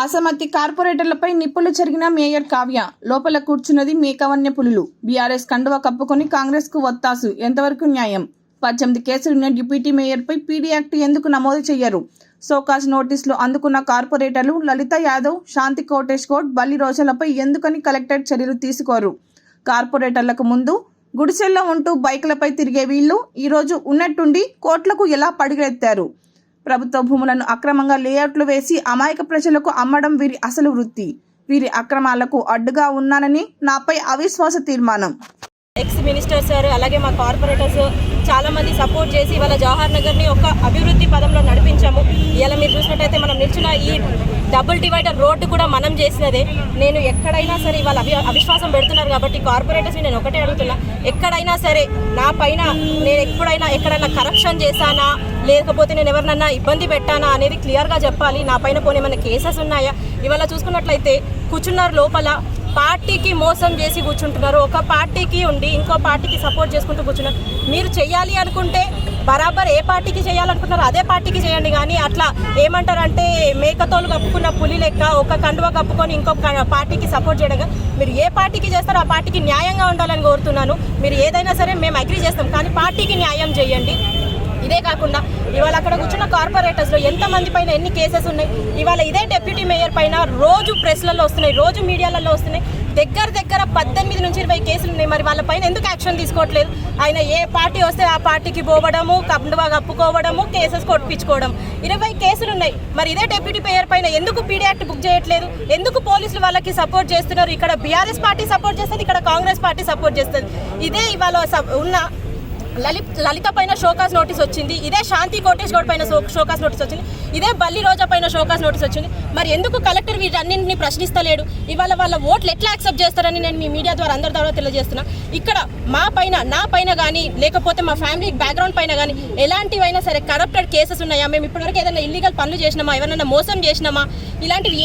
అసమతి కార్పొరేటర్లపై నిప్పులు చెరిగిన మేయర్ కావ్య. లోపల కూర్చున్నది మేకవన్య పులులు. బీఆర్ఎస్ కండువ కప్పుకొని కాంగ్రెస్కు ఒత్తాసు ఎంతవరకు న్యాయం? పద్దెనిమిది కేసులున్న డిప్యూటీ మేయర్పై పీడీ యాక్ట్ ఎందుకు నమోదు చేయరు సోకాస్ నోటీసులు అందుకున్న కార్పొరేటర్లు లలిత యాదవ్ శాంతి కోటేష్ గౌడ్ బల్లి రోజులపై ఎందుకని కలెక్టర్ చర్యలు తీసుకోరు? కార్పొరేటర్లకు ముందు గుడిసెల్లో ఉంటూ బైకులపై తిరిగే వీళ్ళు ఈరోజు ఉన్నట్టుండి కోట్లకు ఎలా పడిగెత్తారు? ప్రభుత్వ భూములను అక్రమంగా లేఅవుట్లు వేసి అమాయక ప్రజలకు అమ్మడం వీరి అసలు వృత్తి. వీరి అక్రమాలకు అడ్డుగా ఉన్నానని నాపై అవిశ్వాస తీర్మానం. ఎక్స్ మినిస్టర్ సార్ అలాగే మా కార్పొరేటర్స్ చాలా మంది సపోర్ట్ చేసి ఇవాళ జవహర్ నగర్ని ఒక అభివృద్ధి పదంలో నడిపించాము. ఇలా మీరు చూసినట్టయితే మనం నిల్చున్న ఈ డబుల్ డివైడర్ రోడ్డు కూడా మనం చేసినదే. నేను ఎక్కడైనా సరే ఇవాళ అవి అవిశ్వాసం పెడుతున్నారు కాబట్టి కార్పొరేటర్స్ నేను ఒకటే అడుగుతున్నా. ఎక్కడైనా సరే నా పైన నేను ఎప్పుడైనా ఎక్కడైనా కరప్షన్ చేశానా లేకపోతే నేను ఎవరినన్నా ఇబ్బంది పెట్టానా అనేది క్లియర్గా చెప్పాలి. నా పైన పోనీ ఏమైనా కేసెస్ ఉన్నాయా? ఇవాళ చూసుకున్నట్లయితే కూర్చున్నారు లోపల పార్టీకి మోసం చేసి కూర్చుంటున్నారు. ఒక పార్టీకి ఉండి ఇంకో పార్టీకి సపోర్ట్ చేసుకుంటూ కూర్చున్నారు. మీరు చెయ్యాలి అనుకుంటే బరాబర్ ఏ పార్టీకి చేయాలనుకుంటున్నారో అదే పార్టీకి చేయండి. కానీ అట్లా ఏమంటారంటే మేకతోలు కప్పుకున్న పులి లెక్క ఒక కండువ కప్పుకొని ఇంకొక పార్టీకి సపోర్ట్ చేయడం మీరు ఏ పార్టీకి చేస్తారో ఆ పార్టీకి న్యాయంగా ఉండాలని కోరుతున్నాను. మీరు ఏదైనా సరే మేము అగ్రి చేస్తాం. కానీ పార్టీకి న్యాయం చేయండి. ఇదే కాకుండా ఇవాళ అక్కడ కూర్చున్న కార్పొరేటర్స్లో ఎంతమంది ఎంత పైన ఎన్ని కేసెస్ ఉన్నాయి? ఇవాళ ఇదే డెప్యూటీ మేయర్ పైన రోజు ప్రెస్లలో వస్తున్నాయి. రోజు మీడియాలలో వస్తున్నాయి. దగ్గర దగ్గర పద్దెనిమిది నుంచి ఇరవై కేసులు ఉన్నాయి. మరి వాళ్ళ పైన ఎందుకు యాక్షన్ తీసుకోవట్లేదు? ఆయన ఏ పార్టీ వస్తే ఆ పార్టీకి పోవడము కండువా కప్పుకోవడము కేసెస్ కొట్టించుకోవడం. ఇరవై కేసులు ఉన్నాయి. మరి ఇదే డెప్యూటీ మేయర్ పైన ఎందుకు పీడీ యాక్ట్ బుక్ చేయట్లేదు? ఎందుకు పోలీసులు వాళ్ళకి సపోర్ట్ చేస్తున్నారు? ఇక్కడ బీఆర్ఎస్ పార్టీ సపోర్ట్ చేస్తుంది ఇక్కడ కాంగ్రెస్ పార్టీ సపోర్ట్ చేస్తుంది. ఇదే ఇవాళ ఉన్న లలిత్ లలిత పైన షోకాస్ నోటీస్ వచ్చింది. ఇదే శాంతి కోటేష్ గౌడ్ పైన షో- షోకాస్ నోటీస్ వచ్చింది. ఇదే బల్లి రోజా పైన షోకాస్ నోటీస్ వచ్చింది. మరి ఎందుకు కలెక్టర్ వీటన్నింటిని ప్రశ్నిస్తలేడు? ఇవాళ వాళ్ళ ఓట్లు ఎట్లా యాక్సెప్ట్ చేస్తారని నేను మీ మీడియా ద్వారా అందరి ద్వారా తెలియజేస్తున్నా. ఇక్కడ మా పైన నా పైన కానీ లేకపోతే మా ఫ్యామిలీ బ్యాక్గ్రౌండ్ పైన కానీ ఎలాంటివైనా సరే కరప్టెడ్ కేసెస్ ఉన్నాయా? మేము ఇప్పటివరకు ఏదైనా ఇల్లీగల్ పనులు చేసినామా? ఎవరైనా మోసం చేసినామా? ఇలాంటివి